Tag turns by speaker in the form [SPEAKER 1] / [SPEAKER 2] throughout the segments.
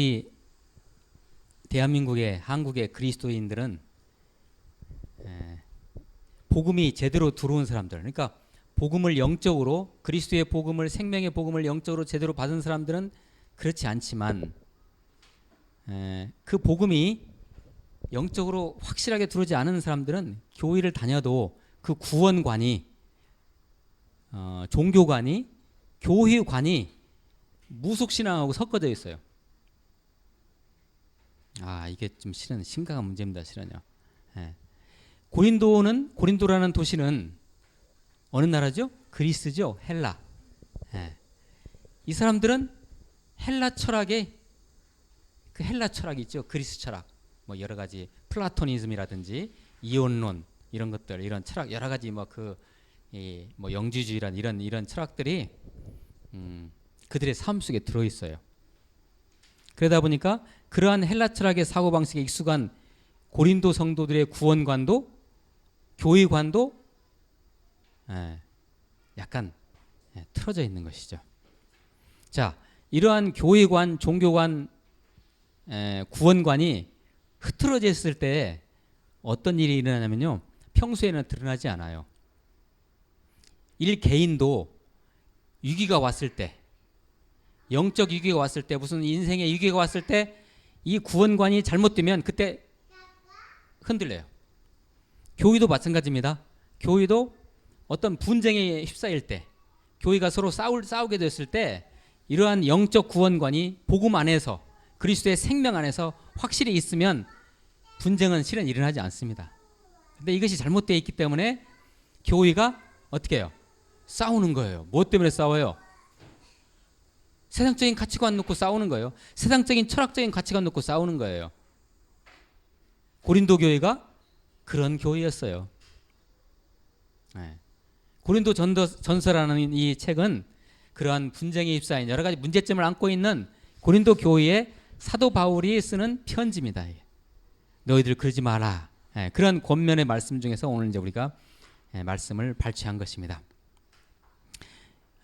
[SPEAKER 1] 이 대한민국의 한국의 그리스도인들은 에, 복음이 제대로 들어온 사람들, 그러니까 복음을 영적으로 그리스도의 복음을 생명의 복음을 영적으로 제대로 받은 사람들은 그렇지 않지만 에, 그 복음이 영적으로 확실하게 들어오지 않은 사람들은 교회를 다녀도 그 구원관이 어, 종교관이 교회관이 무속신앙하고 섞어져 있어요. 아 이게 좀 실은 심각한 문제입니다. 실은요. 예. 고린도는 고린도라는 도시는 어느 나라죠? 그리스죠. 헬라. 예. 이 사람들은 헬라 철학의 그 헬라 철학 있죠. 그리스 철학. 뭐 여러 가지 플라토니즘이라든지 이온론 이런 것들 이런 철학 여러 가지 뭐 그 뭐 영지주의란 이런 이런 철학들이 음, 그들의 삶 속에 들어 있어요. 그러다 보니까 그러한 헬라 철학의 사고 방식에 익숙한 고린도 성도들의 구원관도 교회관도 예, 약간 예, 틀어져 있는 것이죠. 자, 이러한 교회관, 종교관, 에, 구원관이 흐트러져 있을 때 어떤 일이 일어나냐면요. 평소에는 드러나지 않아요. 일 개인도 위기가 왔을 때, 영적 위기가 왔을 때, 무슨 인생의 위기가 왔을 때, 이 구원관이 잘못되면 그때 흔들려요. 교회도 마찬가지입니다. 교회도 어떤 분쟁에 휩싸일 때, 교회가 서로 싸울, 싸우게 됐을 때, 이러한 영적 구원관이 복음 안에서 그리스도의 생명 안에서 확실히 있으면 분쟁은 실은 일어나지 않습니다. 근데 이것이 잘못되어 있기 때문에 교회가 어떻게 해요? 싸우는 거예요. 뭐 때문에 싸워요? 세상적인 가치관 놓고 싸우는 거예요. 세상적인 철학적인 가치관 놓고 싸우는 거예요. 고린도 교회가 그런 교회였어요. 네. 고린도 전서라는 이 책은 그러한 분쟁에 휩싸인 여러 가지 문제점을 안고 있는 고린도 교회에 사도 바울이 쓰는 편지입니다. 너희들 그러지 마라. 예, 그런 권면의 말씀 중에서 오늘 이제 우리가 예, 말씀을 발췌한 것입니다.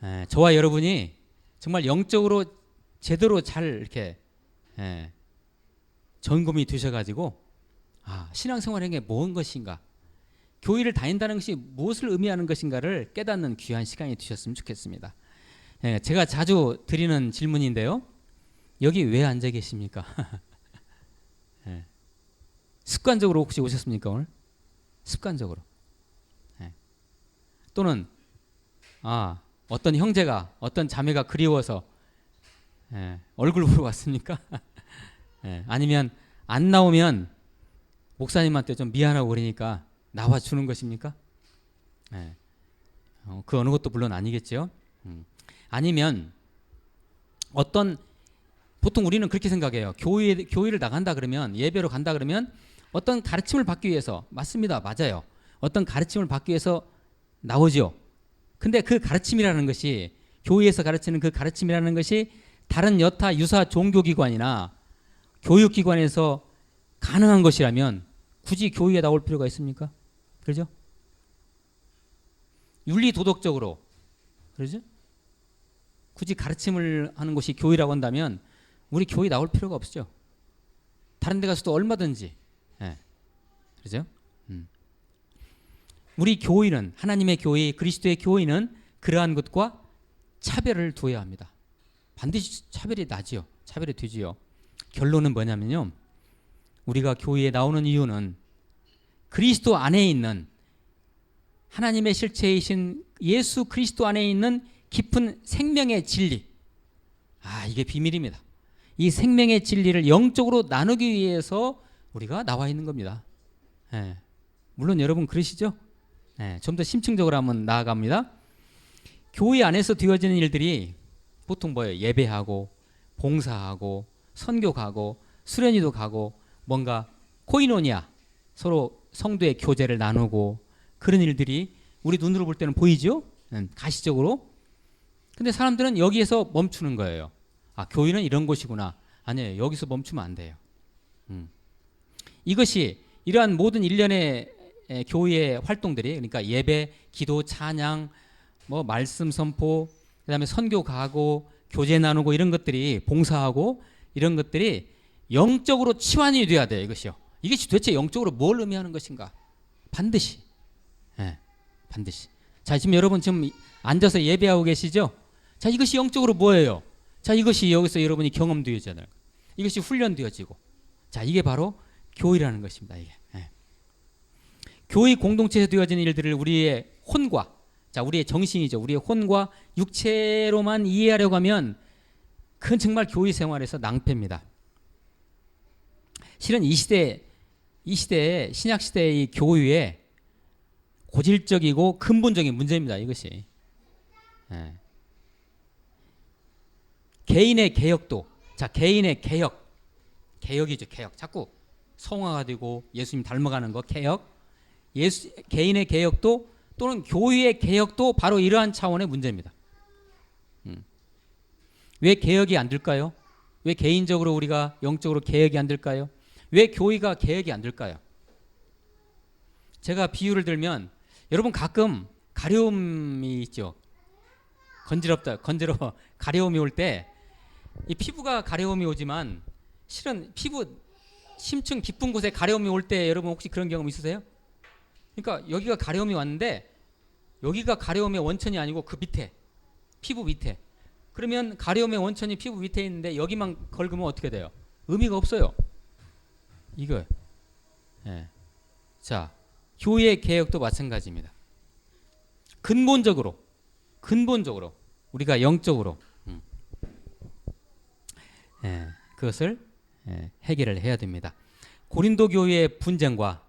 [SPEAKER 1] 예, 저와 여러분이 정말 영적으로 제대로 잘 이렇게 예, 점검이 되셔가지고 아, 신앙생활인 게 뭔 것인가, 교회를 다닌다는 것이 무엇을 의미하는 것인가를 깨닫는 귀한 시간이 되셨으면 좋겠습니다. 예, 제가 자주 드리는 질문인데요. 여기 왜 앉아 계십니까? 예. 습관적으로 혹시 오셨습니까 오늘? 습관적으로. 예. 또는 아 어떤 형제가 어떤 자매가 그리워서 예, 얼굴 보러 왔습니까? 예, 아니면 안 나오면 목사님한테 좀 미안하고 그러니까 나와 주는 것입니까? 예. 어, 그 어느 것도 물론 아니겠죠. 음. 아니면 어떤 보통 우리는 그렇게 생각해요. 교회 교회를 나간다 그러면 예배로 간다 그러면 어떤 가르침을 받기 위해서 맞습니다. 맞아요. 어떤 가르침을 받기 위해서 나오죠. 근데 그 가르침이라는 것이 교회에서 가르치는 그 가르침이라는 것이 다른 여타 유사 종교기관이나 교육기관에서 가능한 것이라면 굳이 교회에 나올 필요가 있습니까? 그러죠? 윤리 도덕적으로 그러죠? 굳이 가르침을 하는 곳이 교회라고 한다면 우리 교회 나올 필요가 없죠. 다른 데 가서도 얼마든지. 예. 그죠? 음. 우리 교회는 하나님의 교회, 그리스도의 교회는 그러한 것과 차별을 두어야 합니다. 반드시 차별이 나지요. 차별이 되지요. 결론은 뭐냐면요. 우리가 교회에 나오는 이유는 그리스도 안에 있는 하나님의 실체이신 예수 그리스도 안에 있는 깊은 생명의 진리. 아, 이게 비밀입니다. 이 생명의 진리를 영적으로 나누기 위해서 우리가 나와 있는 겁니다. 예. 물론 여러분 그러시죠? 예, 좀더 심층적으로 한번 나아갑니다. 교회 안에서 되어지는 일들이 보통 뭐예요? 예배하고 봉사하고 선교 가고 수련회도 가고 뭔가 코이노니아 서로 성도의 교제를 나누고 그런 일들이 우리 눈으로 볼 때는 보이죠? 음, 가시적으로. 근데 사람들은 여기에서 멈추는 거예요. 아, 교회는 이런 곳이구나. 아니에요. 여기서 멈추면 안 돼요. 음. 이것이 이러한 모든 일련의 에, 교회의 활동들이 그러니까 예배, 기도, 찬양, 뭐 말씀 선포, 그다음에 선교 가고 교제 나누고 이런 것들이 봉사하고 이런 것들이 영적으로 치환이 돼야 돼요. 이것이요. 이것이 도대체 영적으로 뭘 의미하는 것인가? 반드시. 예, 반드시. 자, 지금 여러분 지금 앉아서 예배하고 계시죠? 자, 이것이 영적으로 뭐예요? 자, 이것이 여기서 여러분이 경험되어지잖아요. 이것이 훈련되어지고. 자, 이게 바로 교회라는 것입니다. 이게. 예. 교회 공동체에서 되어지는 일들을 우리의 혼과 자, 우리의 정신이죠. 우리의 혼과 육체로만 이해하려고 하면 그건 정말 교회 생활에서 낭패입니다. 실은 이 시대 이 시대에 신약 시대의 이 교회에 고질적이고 근본적인 문제입니다. 이것이 예. 개인의 개혁도 자 개인의 개혁 개혁이죠 개혁 자꾸 성화가 되고 예수님 닮아가는 거 개혁 예수 개인의 개혁도 또는 교회의 개혁도 바로 이러한 차원의 문제입니다. 음. 왜 개혁이 안 될까요? 왜 개인적으로 우리가 영적으로 개혁이 안 될까요? 왜 교회가 개혁이 안 될까요? 제가 비유를 들면 여러분 가끔 가려움이 있죠. 건지럽다, 건지러 가려움이 올 때 이 피부가 가려움이 오지만 실은 피부 심층 깊은 곳에 가려움이 올 때 여러분 혹시 그런 경험 있으세요? 그러니까 여기가 가려움이 왔는데 여기가 가려움의 원천이 아니고 그 밑에 피부 밑에 그러면 가려움의 원천이 피부 밑에 있는데 여기만 긁으면 어떻게 돼요? 의미가 없어요. 이거. 예. 자, 교회 개혁도 마찬가지입니다. 근본적으로, 근본적으로 우리가 영적으로 음. 예, 그것을 예, 해결을 해야 됩니다. 고린도 교회의 분쟁과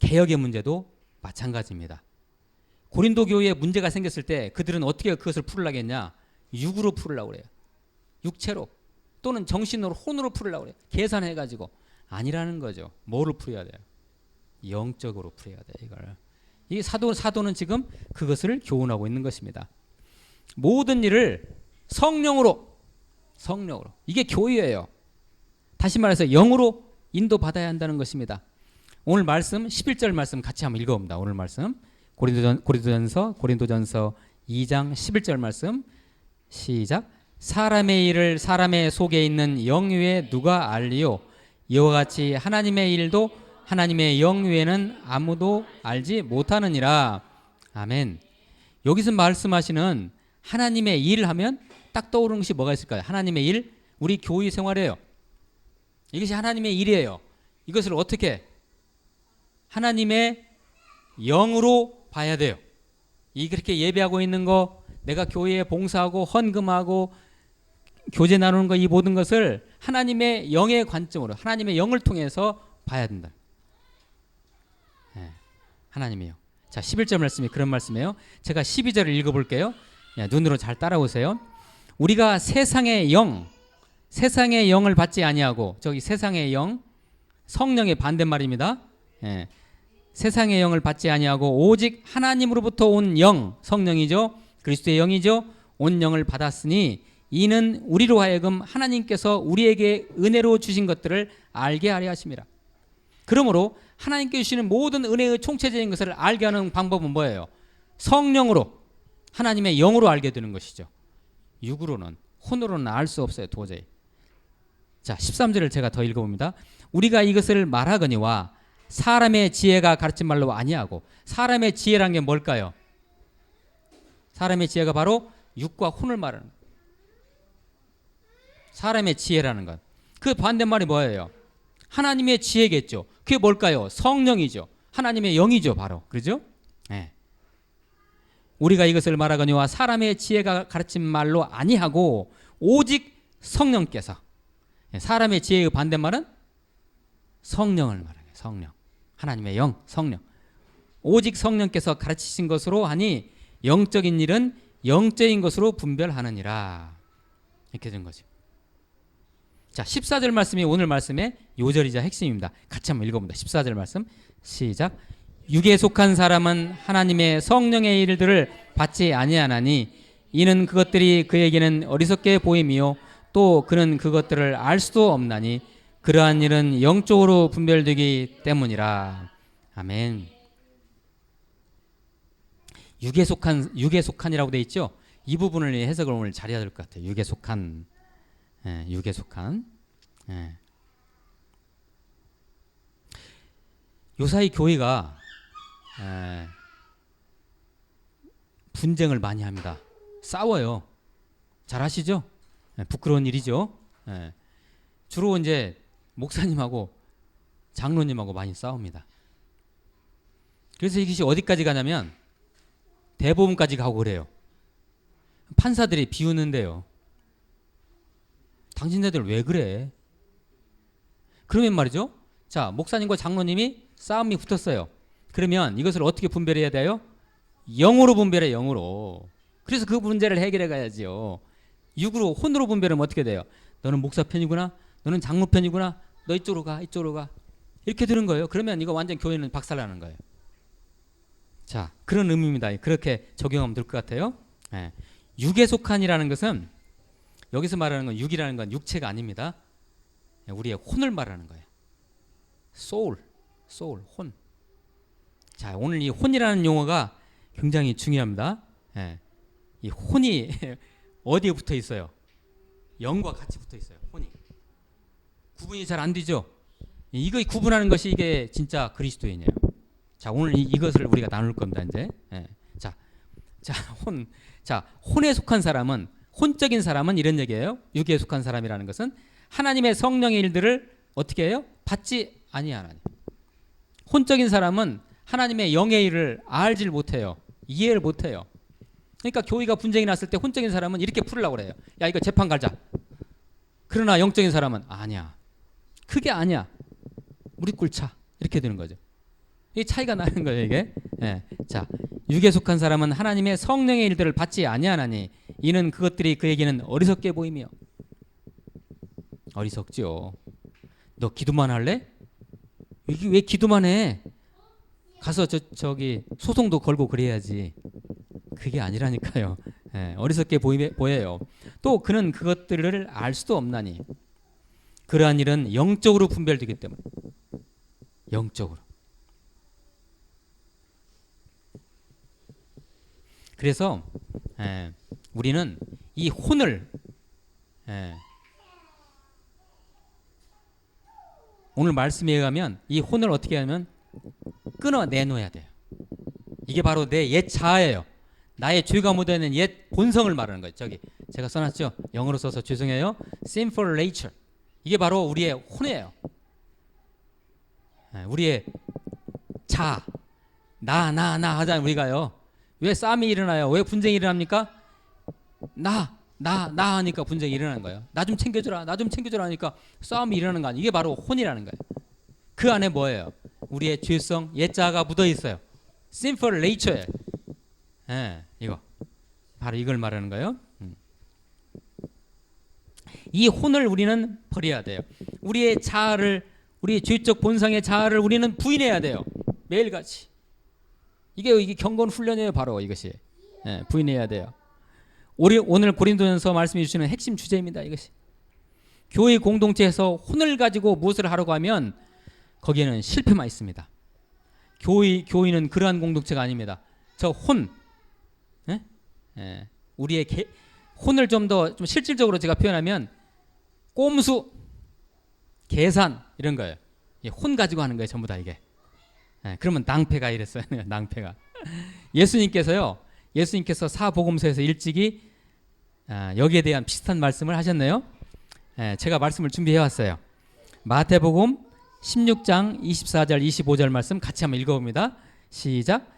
[SPEAKER 1] 개혁의 문제도 마찬가지입니다. 고린도 교회에 문제가 생겼을 때 그들은 어떻게 그것을 풀으려겠냐? 육으로 풀으려고 그래요. 육체로 또는 정신으로 혼으로 풀으려고 그래요. 계산해 가지고 아니라는 거죠. 뭐를 풀어야 돼요? 영적으로 풀어야 돼 이걸. 이 사도 사도는 지금 그것을 교훈하고 있는 것입니다. 모든 일을 성령으로 성령으로 이게 교회예요. 다시 말해서 영으로 인도받아야 한다는 것입니다. 오늘 말씀 11절 말씀 같이 한번 읽어봅니다. 오늘 말씀. 고린도전, 고린도전서 고린도전서 2장 11절 말씀. 시작. 사람의 일을 사람의 속에 있는 영 외에 누가 알리요? 이와 같이 하나님의 일도 하나님의 영 외에는 아무도 알지 못하느니라. 아멘. 여기서 말씀하시는 하나님의 일 하면 딱 떠오르는 것이 뭐가 있을까요? 하나님의 일 우리 교회 생활이에요. 이것이 하나님의 일이에요. 이것을 어떻게 하나님의 영으로 봐야 돼요. 이 그렇게 예배하고 있는 거, 내가 교회에 봉사하고 헌금하고 교제 나누는 거 이 모든 것을 하나님의 영의 관점으로 하나님의 영을 통해서 봐야 된다. 네, 하나님의 영. 자, 11절 말씀이 그런 말씀이에요. 제가 12절을 읽어 볼게요. 야, 눈으로 잘 따라오세요. 우리가 세상의 영, 세상의 영을 받지 아니하고 저기 세상의 영 성령의 반대말입니다. 예. 세상의 영을 받지 아니하고 오직 하나님으로부터 온 영, 성령이죠. 그리스도의 영이죠. 온 영을 받았으니 이는 우리로 하여금 하나님께서 우리에게 은혜로 주신 것들을 알게 하려 하심이라. 그러므로 하나님께 주시는 모든 은혜의 총체적인 것을 알게 하는 방법은 뭐예요? 성령으로 하나님의 영으로 알게 되는 것이죠. 육으로는 혼으로는 알 수 없어요, 도저히. 자, 13절을 제가 더 읽어 봅니다. 우리가 이것을 말하거니와 사람의 지혜가 가르친 말로 아니하고 사람의 지혜란 게 뭘까요? 사람의 지혜가 바로 육과 혼을 말하는 사람의 지혜라는 것. 그 반대말이 뭐예요? 하나님의 지혜겠죠. 그게 뭘까요? 성령이죠. 하나님의 영이죠, 바로. 그러죠? 네. 우리가 이것을 말하거니와 사람의 지혜가 가르친 말로 아니하고 오직 성령께서 예, 사람의 지혜의 반대말은 성령을 말해요. 성령. 하나님의 영, 성령. 오직 성령께서 가르치신 것으로 하니 영적인 일은 영적인 것으로 분별하느니라. 이렇게 된 거죠. 자, 14절 말씀이 오늘 말씀의 요절이자 핵심입니다. 같이 한번 읽어봅니다. 14절 말씀 시작. 육에 속한 사람은 하나님의 성령의 일들을 받지 아니하나니 이는 그것들이 그에게는 어리석게 보임이요 또 그는 그것들을 알 수도 없나니 그러한 일은 영적으로 분별되기 때문이라. 아멘. 육에 속한 육에 속한이라고 돼 있죠. 이 부분을 해석을 오늘 잘해야 될 것 같아요. 육에 속한. 예, 육에 속한. 예. 요사이 교회가 예, 분쟁을 많이 합니다. 싸워요. 잘 아시죠? 예, 부끄러운 일이죠. 예. 주로 이제 목사님하고 장로님하고 많이 싸웁니다. 그래서 이것이 어디까지 가냐면 대법원까지 가고 그래요. 판사들이 비우는데요. 당신네들 왜 그래? 그러면 말이죠. 자, 목사님과 장로님이 싸움이 붙었어요. 그러면 이것을 어떻게 분별해야 돼요? 영으로 분별해, 영으로. 그래서 그 문제를 해결해 가야지요. 육으로, 혼으로 분별하면 어떻게 돼요? 너는 목사 편이구나. 너는 장로 편이구나. 너 이쪽으로 가, 이쪽으로 가. 이렇게 들은 거예요. 그러면 이거 완전 교회는 박살나는 거예요. 자, 그런 의미입니다. 그렇게 적용하면 될 것 같아요. 예. 육에 속한이라는 것은 여기서 말하는 건 육이라는 건 육체가 아닙니다. 예, 우리의 혼을 말하는 거예요. 소울, 소울, 혼. 자, 오늘 이 혼이라는 용어가 굉장히 중요합니다. 예. 이 혼이 어디에 붙어 있어요? 영과 같이 붙어 있어요. 구분이 잘 안 되죠. 이거 구분하는 것이 이게 진짜 그리스도인이에요. 자, 오늘 이, 이것을 우리가 나눌 겁니다. 이제 예. 자, 자, 혼, 자, 혼에 속한 사람은 혼적인 사람은 이런 얘기예요. 육에 속한 사람이라는 것은 하나님의 성령의 일들을 어떻게 해요? 받지 아니하나니. 혼적인 사람은 하나님의 영의 일을 알질 못해요. 이해를 못해요. 그러니까 교회가 분쟁이 났을 때 혼적인 사람은 이렇게 풀으려고 그래요. 야 이거 재판 갈자. 그러나 영적인 사람은 아니야. 그게 아니야. 우리 꿀차 이렇게 되는 거죠. 이 차이가 나는 거예요 이게. 예. 자 육에 속한 사람은 하나님의 성령의 일들을 받지 아니하나니 이는 그것들이 그에게는 어리석게 보이며 어리석지요. 너 기도만 할래? 이게 왜 기도만 해? 가서 저 저기 소송도 걸고 그래야지. 그게 아니라니까요. 예, 어리석게 보이, 보여요. 또 그는 그것들을 알 수도 없나니 그러한 일은 영적으로 분별되기 때문에 영적으로. 그래서 예, 우리는 이 혼을 예, 오늘 말씀에 의하면 이 혼을 어떻게 하면 끊어 내놓아야 돼요. 이게 바로 내 옛 자아예요. 나의 죄가 묻어있는 옛 본성을 말하는 거예요. 저기 제가 써놨죠. 영어로 써서 죄송해요. sinful nature. 이게 바로 우리의 혼이에요. 예, 우리의 자, 나, 나, 나 하자 우리가요. 왜 싸움이 일어나요? 왜 분쟁이 일어납니까? 나, 나, 나 하니까 분쟁이 일어나는 거예요. 나 좀 챙겨주라, 나 좀 챙겨주라 하니까 싸움이 일어나는 거 아니에요. 이게 바로 혼이라는 거예요. 그 안에 뭐예요? 우리의 죄성, 옛자가 묻어 있어요. sinful nature예요. 예, 이거 바로 이걸 말하는 거예요. 음. 이 혼을 우리는 버려야 돼요. 우리의 자아를 우리의 죄적 본성의 자아를 우리는 부인해야 돼요. 매일같이. 이게 이게 경건 훈련이에요, 바로 이것이. 예, 부인해야 돼요. 우리 오늘 고린도전서 말씀해 주시는 핵심 주제입니다. 이것이. 교회 공동체에서 혼을 가지고 무엇을 하려고 하면 거기에는 실패만 있습니다. 교회 교회는 그러한 공동체가 아닙니다. 저 혼, 예? 예, 우리의 개, 혼을 좀 더좀 실질적으로 제가 표현하면 꼼수, 계산 이런 거예요. 예, 혼 가지고 하는 거예요, 전부 다 이게. 예, 그러면 낭패가 이랬어요, 낭패가. 예수님께서요, 예수님께서 사복음서에서 일찍이 아, 여기에 대한 비슷한 말씀을 하셨네요. 예, 제가 말씀을 준비해 왔어요. 마태복음 16장 24절 25절 말씀 같이 한번 읽어봅니다. 시작.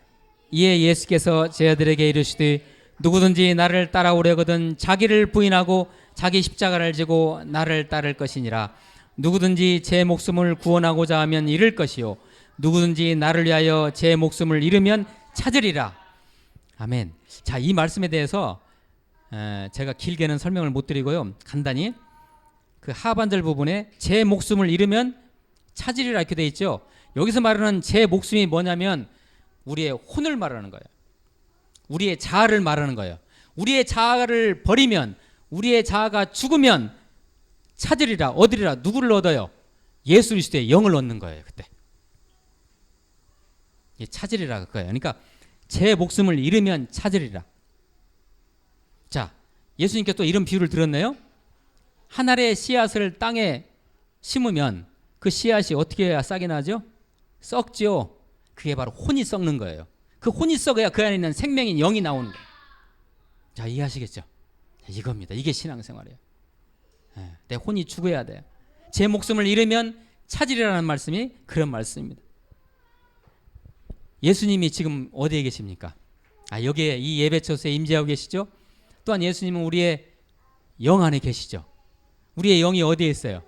[SPEAKER 1] 이에 예수께서 제 아들에게 이르시되 누구든지 나를 따라오려거든 자기를 부인하고 자기 십자가를 지고 나를 따를 것이니라. 누구든지 제 목숨을 구원하고자 하면 잃을 것이요 누구든지 나를 위하여 제 목숨을 잃으면 찾으리라. 아멘. 자, 이 말씀에 대해서 에, 제가 길게는 설명을 못 드리고요. 간단히 그 하반절 부분에 제 목숨을 잃으면 찾으리라 이렇게 돼 있죠. 여기서 말하는 제 목숨이 뭐냐면 우리의 혼을 말하는 거예요. 우리의 자아를 말하는 거예요. 우리의 자아를 버리면 우리의 자아가 죽으면 찾으리라 얻으리라 누구를 얻어요? 예수 그리스도의 영을 얻는 거예요. 그때. 이 찾으리라 그거예요. 그러니까 제 목숨을 잃으면 찾으리라. 자, 예수님께 또 이런 비유를 들었네요. 한 알의 씨앗을 땅에 심으면 그 씨앗이 어떻게 해야 싹이 나죠? 썩지요. 그게 바로 혼이 썩는 거예요. 그 혼이 썩어야 그 안에 있는 생명인 영이 나오는 거예요. 자, 이해하시겠죠? 이겁니다. 이게 신앙생활이에요. 예, 내 혼이 죽어야 돼요. 제 목숨을 잃으면 찾으리라는 말씀이 그런 말씀입니다. 예수님이 지금 어디에 계십니까? 아, 여기에 이 예배처소에 임재하고 계시죠? 또한 예수님은 우리의 영 안에 계시죠. 우리의 영이 어디에 있어요?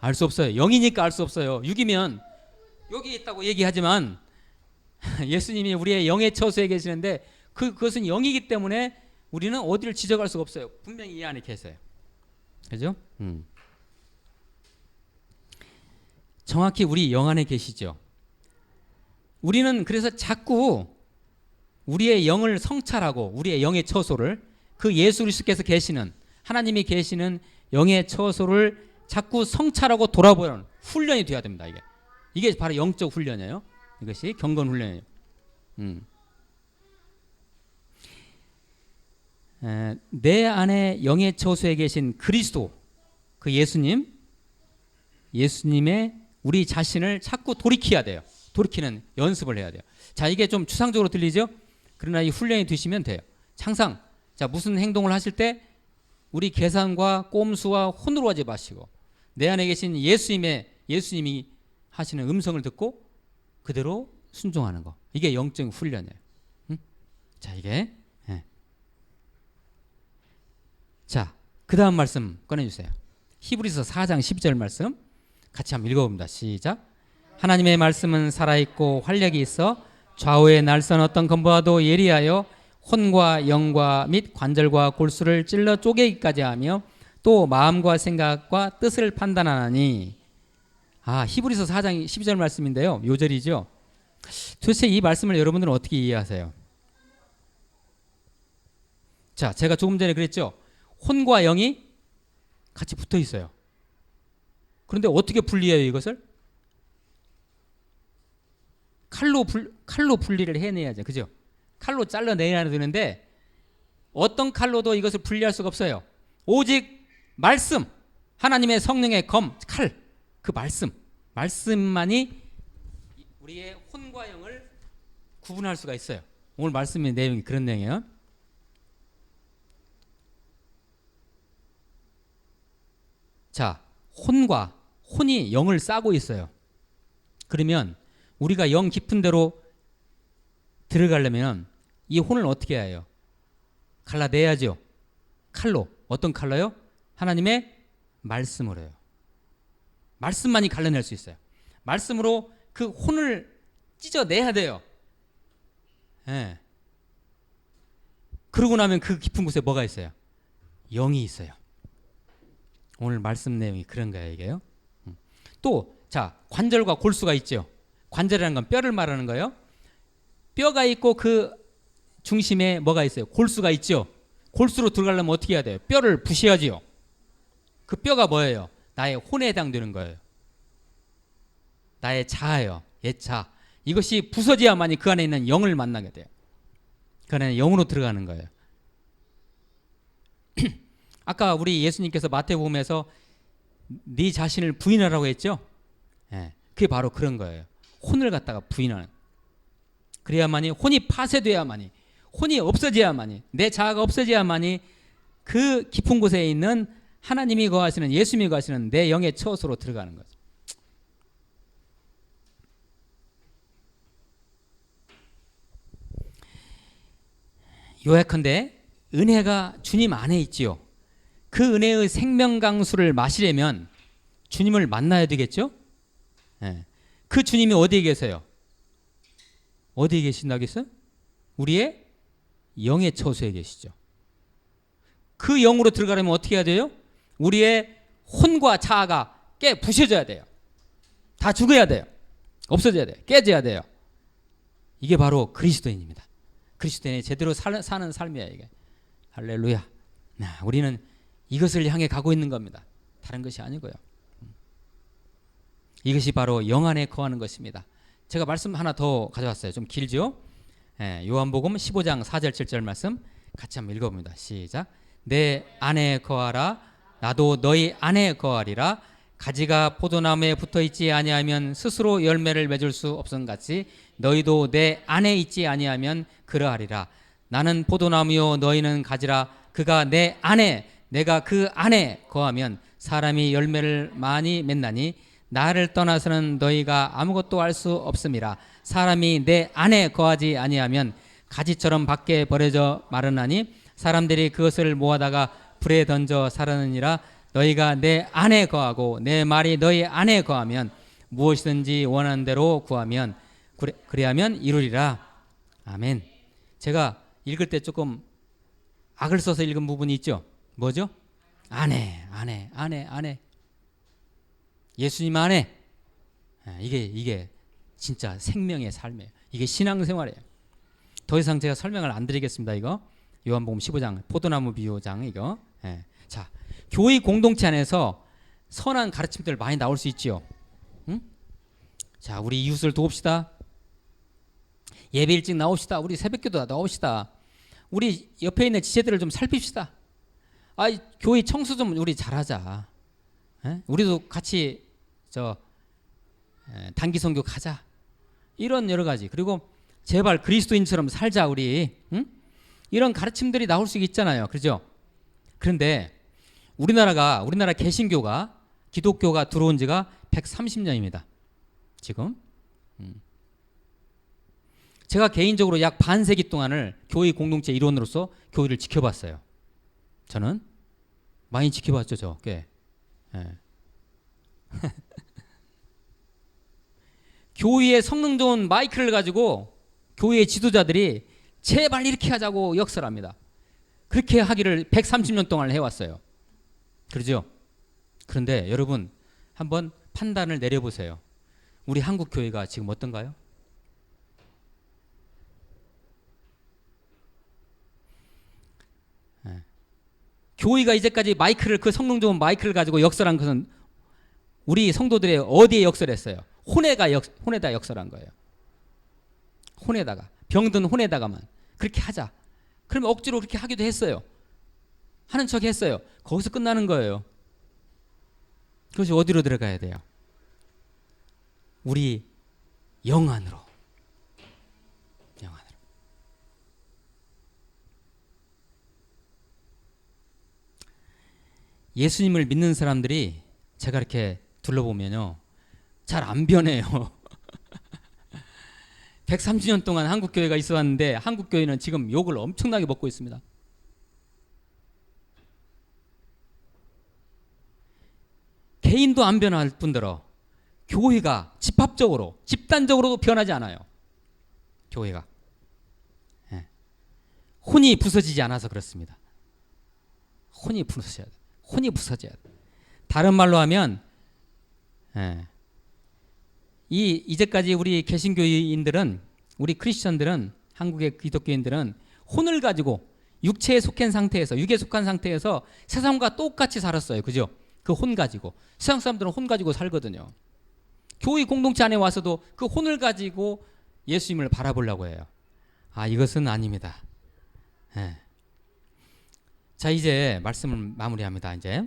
[SPEAKER 1] 알 수 없어요. 영이니까 알 수 없어요. 육이면 여기 있다고 얘기하지만 예수님이 우리의 영의 처소에 계시는데 그 그것은 영이기 때문에 우리는 어디를 지적할 수가 없어요. 분명히 이 안에 계세요. 그죠? 음. 정확히 우리 영 안에 계시죠. 우리는 그래서 자꾸 우리의 영을 성찰하고 우리의 영의 처소를 그 예수 그리스도께서 계시는 하나님이 계시는 영의 처소를 자꾸 성찰하고 돌아보는 훈련이 돼야 됩니다. 이게 이게 바로 영적 훈련이에요. 이것이 경건 훈련이에요. 음. 내 안에 영의 처소에 계신 그리스도 그 예수님 예수님의 우리 자신을 자꾸 돌이켜야 돼요. 돌이키는 연습을 해야 돼요. 자, 이게 좀 추상적으로 들리죠? 그러나 이 훈련이 되시면 돼요. 항상 자, 무슨 행동을 하실 때 우리 계산과 꼼수와 혼으로 하지 마시고 내 안에 계신 예수님의 예수님이 하시는 음성을 듣고 그대로 순종하는 거. 이게 영적 훈련이에요. 응? 자, 이게 예. 자, 그 다음 말씀 꺼내 주세요. 히브리서 4장 12절 말씀 같이 한번 읽어 봅니다. 시작. 하나님의 말씀은 살아 있고 활력이 있어 좌우의 날선 어떤 검보와도 예리하여 혼과 영과 및 관절과 골수를 찔러 쪼개기까지 하며 또 마음과 생각과 뜻을 판단하나니 아 히브리서 4장 12절 말씀인데요 요절이죠 도대체 이 말씀을 여러분들은 어떻게 이해하세요? 자 제가 조금 전에 그랬죠 혼과 영이 같이 붙어 있어요 그런데 어떻게 분리해요 이것을? 칼로 불, 칼로 분리를 해내야죠 그죠? 칼로 잘라내야 되는데 어떤 칼로도 이것을 분리할 수가 없어요. 오직 말씀, 하나님의 성령의 검, 칼, 그 말씀, 말씀만이 우리의 혼과 영을 구분할 수가 있어요. 오늘 말씀의 내용이 그런 내용이에요. 자, 혼과 혼이 영을 싸고 있어요. 그러면 우리가 영 깊은 대로 들어가려면 이 혼을 어떻게 해야 해요? 갈라내야죠. 칼로. 어떤 칼로요? 하나님의 말씀으로 요 말씀만이 갈라낼 수 있어요. 말씀으로 그 혼을 찢어내야 돼요. 예. 그러고 나면 그 깊은 곳에 뭐가 있어요? 영이 있어요. 오늘 말씀 내용이 그런 거예요, 이게요. 음. 또, 자, 관절과 골수가 있죠. 관절이라는 건 뼈를 말하는 거예요. 뼈가 있고 그 중심에 뭐가 있어요? 골수가 있죠. 골수로 들어가려면 어떻게 해야 돼요? 뼈를 부셔야지요. 그 뼈가 뭐예요? 나의 혼에 해당되는 거예요. 나의 자아요. 옛자. 이것이 부서져야만이 그 안에 있는 영을 만나게 돼요. 그 안에 영으로 들어가는 거예요. 아까 우리 예수님께서 마태복음에서 네 자신을 부인하라고 했죠? 예. 그게 바로 그런 거예요. 혼을 갖다가 부인하는. 그래야만이 혼이 파쇄돼야만이 혼이 없어져야만이 내 자아가 없어져야만이 그 깊은 곳에 있는 하나님이 거하시는 예수님이 거하시는 내 영의 처소로 들어가는 거죠. 요약한데 은혜가 주님 안에 있지요. 그 은혜의 생명 강수를 마시려면 주님을 만나야 되겠죠? 네. 그 주님이 어디에 계세요? 어디에 계신다겠어요? 우리의 영의 처소에 계시죠. 그 영으로 들어가려면 어떻게 해야 돼요? 우리의 혼과 자아가 깨 부셔져야 돼요. 다 죽어야 돼요. 없어져야 돼요. 깨져야 돼요. 이게 바로 그리스도인입니다. 그리스도인이 제대로 살, 사는 삶이야 이게. 할렐루야. 나 우리는 이것을 향해 가고 있는 겁니다. 다른 것이 아니고요. 음. 이것이 바로 영 안에 거하는 것입니다. 제가 말씀 하나 더 가져왔어요. 좀 길죠? 예, 요한복음 15장 4절 7절 말씀 같이 한번 읽어봅니다. 시작. 내 안에 거하라 나도 너희 안에 거하리라 가지가 포도나무에 붙어 있지 아니하면 스스로 열매를 맺을 수 없음 같이 너희도 내 안에 있지 아니하면 그러하리라 나는 포도나무요 너희는 가지라 그가 내 안에 내가 그 안에 거하면 사람이 열매를 많이 맺나니 나를 떠나서는 너희가 아무것도 할 수 없음이라. 사람이 내 안에 거하지 아니하면 가지처럼 밖에 버려져 마르나니 사람들이 그것을 모아다가 불에 던져 사르느니라. 너희가 내 안에 거하고 내 말이 너희 안에 거하면 무엇이든지 원하는 대로 구하면 그래, 그래야면 이루리라. 아멘. 제가 읽을 때 조금 악을 써서 읽은 부분이 있죠 뭐죠? 안에 안에 안에 안에 예수님 안에 아, 이게 이게 진짜 생명의 삶이에요. 이게 신앙생활이에요. 더 이상 제가 설명을 안 드리겠습니다 이거. 요한복음 15장 포도나무 비유장 이거. 예. 자 교회 공동체 안에서 선한 가르침들 많이 나올 수 있지요. 응? 자 우리 이웃을 도웁시다. 예배 일찍 나옵시다. 우리 새벽기도 나옵시다. 우리 옆에 있는 지체들을 좀 살핍시다 아 교회 청소 좀 우리 잘하자. 예? 우리도 같이 저 에, 단기 선교 가자. 이런 여러 가지. 그리고 제발 그리스도인처럼 살자 우리. 응? 이런 가르침들이 나올 수 있잖아요. 그죠? 그런데 우리나라가 우리나라 개신교가 기독교가 들어온 지가 130년입니다. 지금? 음. 제가 개인적으로 약 반세기 동안을 교회 공동체 일원으로서 교회를 지켜봤어요 저는 많이 지켜봤죠 저 꽤. 예. 교회에 성능 좋은 마이크를 가지고 교회의 지도자들이 제발 이렇게 하자고 역설합니다. 그렇게 하기를 130년 동안 해왔어요. 그러죠? 그런데 여러분 한번 판단을 내려보세요. 우리 한국 교회가 지금 어떤가요? 교회가 이제까지 마이크를 그 성능 좋은 마이크를 가지고 역설한 것은 우리 성도들의 어디에 역설했어요? 혼에가 역, 혼에다 역설한 거예요. 혼에다가 병든 혼에다가만 그렇게 하자. 그러면 억지로 그렇게 하기도 했어요. 하는 척 했어요. 거기서 끝나는 거예요. 그것이 어디로 들어가야 돼요? 우리 영 안으로. 영 안으로. 예수님을 믿는 사람들이 제가 이렇게 둘러보면요. 잘 안 변해요. 130년 동안 한국 교회가 있어 왔는데 한국 교회는 지금 욕을 엄청나게 먹고 있습니다. 개인도 안 변할 뿐더러 교회가 집합적으로 집단적으로도 변하지 않아요. 교회가 예. 혼이 부서지지 않아서 그렇습니다. 혼이 부서져야 돼. 혼이 부서져야 돼. 다른 말로 하면 예. 이 이제까지 우리 개신교인들은 우리 크리스천들은 한국의 기독교인들은 혼을 가지고 육체에 속한 상태에서 육에 속한 상태에서 세상과 똑같이 살았어요. 그죠? 그 혼 가지고 세상 사람들은 혼 가지고 살거든요. 교회 공동체 안에 와서도 그 혼을 가지고 예수님을 바라보려고 해요. 아 이것은 아닙니다. 예. 자 이제 말씀을 마무리합니다. 이제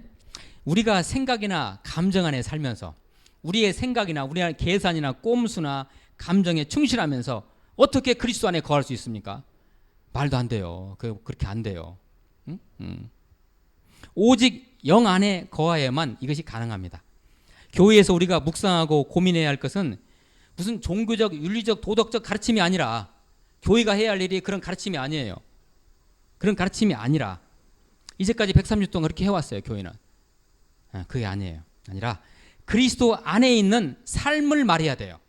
[SPEAKER 1] 우리가 생각이나 감정 안에 살면서 우리의 생각이나 우리의 계산이나 꼼수나 감정에 충실하면서 어떻게 그리스도 안에 거할 수 있습니까? 말도 안 돼요. 그 그렇게 안 돼요. 응? 응. 오직 영 안에 거하야만 이것이 가능합니다. 교회에서 우리가 묵상하고 고민해야 할 것은 무슨 종교적, 윤리적, 도덕적 가르침이 아니라 교회가 해야 할 일이 그런 가르침이 아니에요. 그런 가르침이 아니라 이제까지 130년 동안 그렇게 해왔어요. 교회는 그게 아니에요. 아니라 그리스도 안에 있는 삶을 말해야 돼요.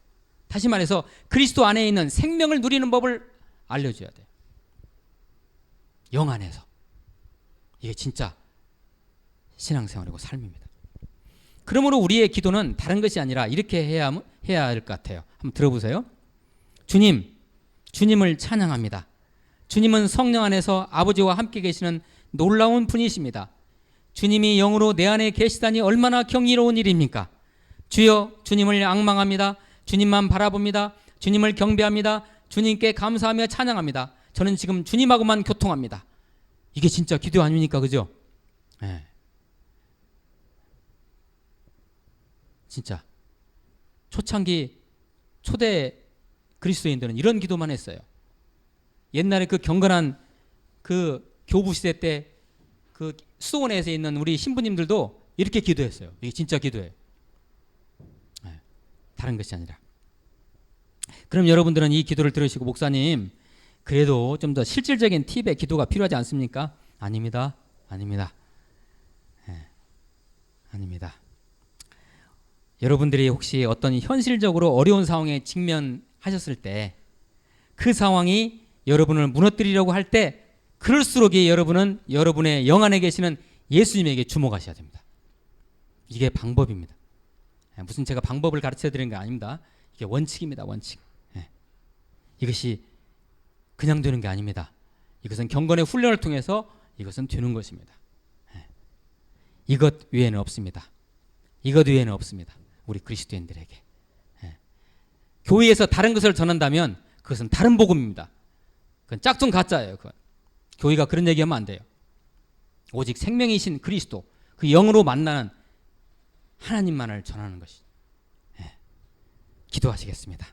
[SPEAKER 1] 다시 말해서 그리스도 안에 있는 생명을 누리는 법을 알려줘야 돼요. 영 안에서 이게 진짜 신앙생활이고 삶입니다. 그러므로 우리의 기도는 다른 것이 아니라 이렇게 해야 해야 할 것 같아요. 한번 들어보세요. 주님, 주님을 찬양합니다. 주님은 성령 안에서 아버지와 함께 계시는 놀라운 분이십니다. 주님이 영으로 내 안에 계시다니 얼마나 경이로운 일입니까? 주여, 주님을 악망합니다. 주님만 바라봅니다. 주님을 경배합니다. 주님께 감사하며 찬양합니다. 저는 지금 주님하고만 교통합니다. 이게 진짜 기도 아닙니까? 그죠? 네. 진짜 초창기 초대 그리스도인들은 이런 기도만 했어요. 옛날에 그 경건한 그 교부 시대 때 그 수원에서 있는 우리 신부님들도 이렇게 기도했어요. 이게 진짜 기도예요. 네, 다른 것이 아니라. 그럼 여러분들은 이 기도를 들으시고 목사님 그래도 좀 더 실질적인 팁의 기도가 필요하지 않습니까? 아닙니다. 아닙니다. 예, 아닙니다. 여러분들이 혹시 어떤 현실적으로 어려운 상황에 직면하셨을 때 그 상황이 여러분을 무너뜨리려고 할 때 그럴수록 이 여러분은 여러분의 영 안에 계시는 예수님에게 주목하셔야 됩니다. 이게 방법입니다. 예, 무슨 제가 방법을 가르쳐 드리는 게 아닙니다. 이게 원칙입니다. 원칙. 예. 이것이 그냥 되는 게 아닙니다. 이것은 경건의 훈련을 통해서 이것은 되는 것입니다. 예. 이것 외에는 없습니다. 이것 외에는 없습니다. 우리 그리스도인들에게. 예. 교회에서 다른 것을 전한다면 그것은 다른 복음입니다. 그건 짝퉁 가짜예요. 그건. 교회가 그런 얘기하면 안 돼요. 오직 생명이신 그리스도 그 영으로 만나는 하나님만을 전하는 것이. 예. 기도하시겠습니다.